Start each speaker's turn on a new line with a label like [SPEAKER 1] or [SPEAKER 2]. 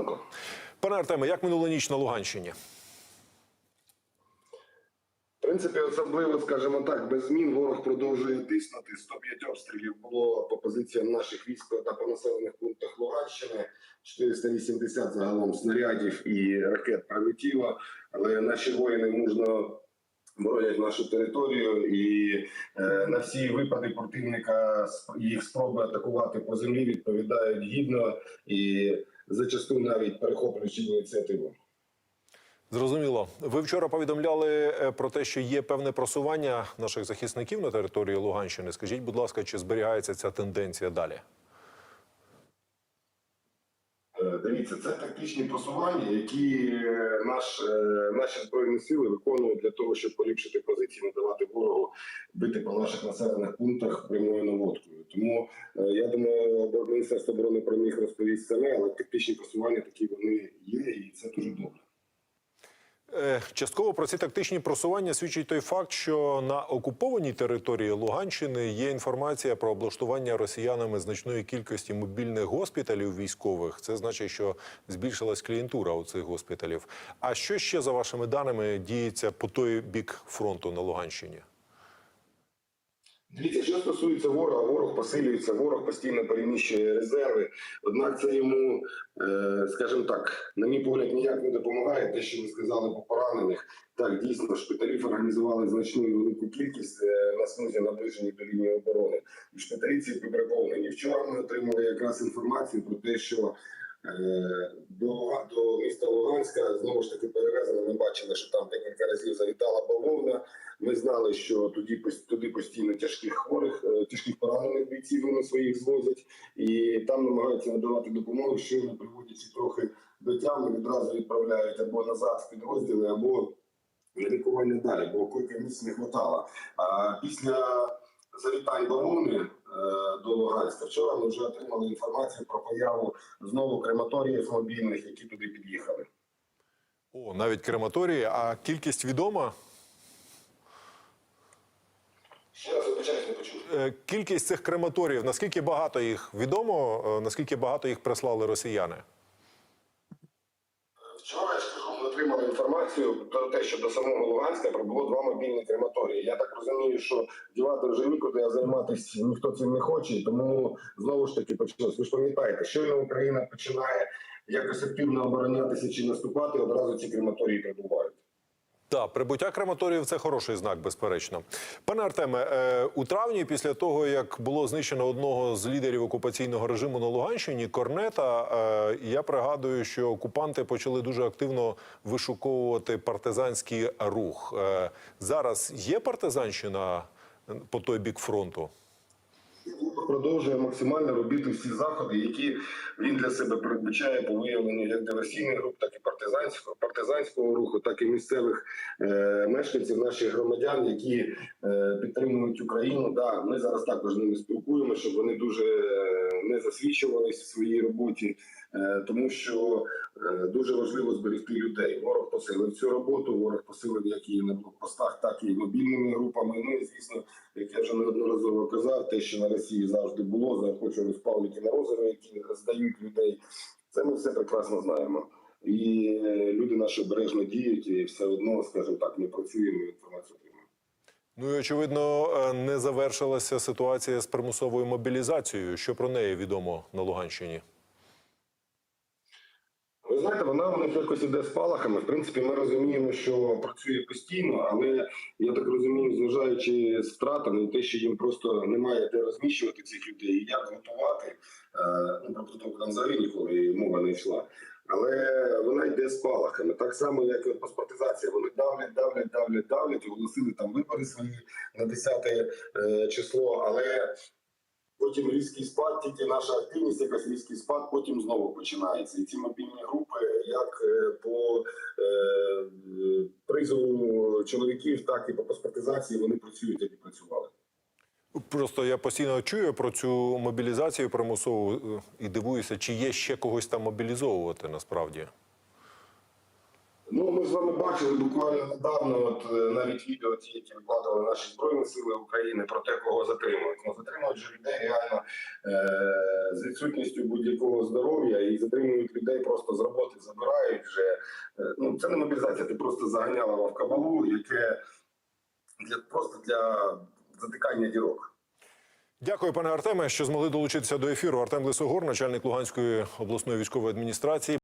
[SPEAKER 1] ранку.
[SPEAKER 2] Пане Артеме, як минула ніч на Луганщині?
[SPEAKER 1] В принципі, особливо, скажімо так, без змін ворог продовжує тиснути. 105 обстрілів було по позиціям наших військ та по населених пунктах Луганщини. 480 загалом снарядів і ракет прилетіло. Але наші воїни мужно боронять нашу територію, і е, на всі випади противника їх спроби атакувати по землі відповідають гідно і зачасту навіть перехоплюючи ініціативу.
[SPEAKER 2] Зрозуміло. Ви вчора повідомляли е, про те, що є певне просування наших захисників на території Луганщини. Скажіть, будь ласка, чи зберігається ця тенденція далі?
[SPEAKER 1] Е, Дивіться, це тактичні просування, які е, наш, е, наші збройні сили виконують для того, щоб поліпшити позиції, не давати ворогу бити по наших населених пунктах прямою наводкою. Тому е, я думаю, Міністерство оборони про них розповість саме, але тактичні просування такі вони є, і це дуже добре.
[SPEAKER 2] Е, Частково про ці тактичні просування свідчить той факт, що на окупованій території Луганщини є інформація про облаштування росіянами значної кількості мобільних госпіталів військових. Це значить, що збільшилась клієнтура у цих госпіталів. А що ще за вашими даними діється по той бік фронту на Луганщині?
[SPEAKER 1] Дивіться, що стосується ворога, ворог посилюється, ворог постійно переміщує резерви. Однак це йому, е, скажімо так, на мій погляд, ніяк не допомагає. Те, що ви сказали по поранених, так дійсно шпиталів організували значну і велику кількість е, на смузі наближені до лінії оборони. І шпиталі ці переповнені. Вчора ми отримали якраз інформацію про те, що е, до, до міста Луганська знову ж таки перевезено. Ми бачили, що там Ми знали, що тоді туди постійно тяжких хворих, е, тяжких поранених бійців вони своїх звозять, і там намагаються надавати допомогу, що не приводячи трохи до тями, відразу відправляють або назад в підрозділи, або на лікування далі, бо койка місць не хватало. А після завітань бавовни е, до Луганська вчора ми вже отримали інформацію про появу знову крематоріїв мобільних, які туди під'їхали.
[SPEAKER 2] О, навіть крематорії. А кількість відома?
[SPEAKER 1] Ще раз вибачаюсь, не почув.
[SPEAKER 2] Е, Кількість цих крематоріїв, наскільки багато їх відомо, е, наскільки багато їх прислали росіяни?
[SPEAKER 1] Вчора ми отримали інформацію про те, що до самого Луганська прибуло два мобільні крематорії. Я так розумію, що дівати вже нікуди, а займатися ніхто цим не хоче. Тому знову ж таки почалось. Ви ж пам'ятаєте, щойно Україна починає якось активно оборонятися чи наступати, одразу ці крематорії прибувають.
[SPEAKER 2] Так, прибуття крематоріїв це хороший знак, безперечно. Пане Артеме, е, у травні, після того як було знищено одного з лідерів окупаційного режиму на Луганщині, Корнета, е, я пригадую, що окупанти почали дуже активно вишуковувати партизанський рух. Е, Зараз є партизанщина по той бік фронту?
[SPEAKER 1] Продовжує максимально робити всі заходи, які він для себе передбачає по виявленню як диверсійних груп, так і партизанського партизанського руху, так і місцевих е, мешканців, наших громадян, які е, підтримують Україну. Да, ми зараз також з ними спілкуємося, щоб вони дуже е, не засвідчувалися в своїй роботі, е, тому що е, дуже важливо зберегти людей. Ворог посилив цю роботу. Ворог посилив як і на блокпостах, так і мобільними групами. Ну і звісно, як я вже неодноразово казав, те, що на Росії завжди було, заохочували спавники на розови, які здають людей. Це ми все прекрасно знаємо. І е, люди наші обережно діють, і все одно, скажімо так, ми працюємо і інформацію.
[SPEAKER 2] Ну і очевидно, е, не завершилася ситуація з примусовою мобілізацією. Що про неї відомо на Луганщині?
[SPEAKER 1] Ви знаєте, вона у них якось іде спалахами. В принципі, ми розуміємо, що працює постійно, але я так розумію, зважаючи з втратами, і те, що їм просто немає де розміщувати цих людей і як готувати. е, Ну про підготовку там взагалі ніколи мова не йшла. Але вона йде спалахами. Так само, як і паспортизація. Вони давлять, давлять, давлять, давлять, оголосили там вибори свої на 10 е, число, але потім різкий спад, тільки наша активність, якась різкий спад, потім знову починається. І ці мобільні групи, як е, по е, призову чоловіків, так і по паспортизації, вони працюють, як і працювали.
[SPEAKER 2] Просто я постійно чую про цю мобілізацію примусову е, і дивуюся, чи є ще когось там мобілізовувати насправді.
[SPEAKER 1] Ну, ми з вами бачили буквально недавно, от е, навіть відео ті, які викладали наші збройні сили України про те, кого затримують. Ну затримують же людей реально е- з відсутністю будь-якого здоров'я і затримують людей просто з роботи, забирають вже. Е, ну це не мобілізація, ти просто заганяла в кабалу, яке для просто для затикання дірок.
[SPEAKER 2] Дякую, пане Артеме, що змогли долучитися до ефіру. Артем Лисогор, начальник Луганської обласної військової адміністрації.